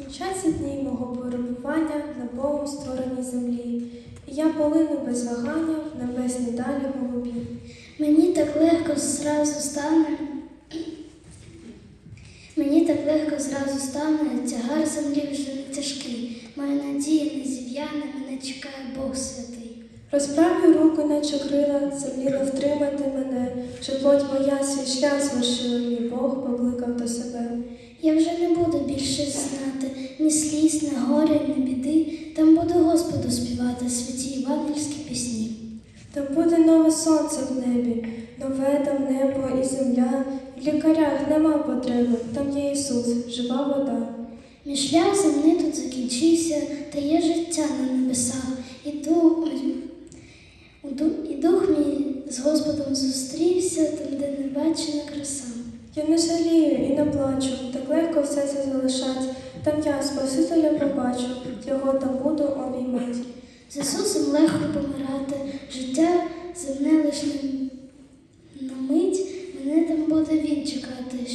Скінчаться дні мого перебування на Богом створеній землі, і я полину без вагання в небесні далі голубі. Мені так легко зразу стане. Мені так легко зразу стане, тягар землі вже не тяжкий. Моя надія не зів'яне, мене чекає Бог святий. Розправлю руку, наче крила, землі не втримати мене, щоб плоть моя свій шлях звершила, мій Бог покликав до себе. Я вже не буду більше знати ні сліз, ні горя, ні біди. Там буду Господу співати святі євангельські пісні. Там буде нове сонце в небі, нове там небо і земля. В лікарях нема потреби, там є Ісус, жива вода. Мій шлях земний тут закінчився, та є життя на небесах. І дух, і дух, і дух мій з Господом зустрівся, там, де не бачена краса. Я не жалію і не плачу, так легко все це залишать. Там я Спасителя побачу, його там буду обіймати. З Ісусом легко помирати, життя земне лиш на- мить, мене там буде він чекати,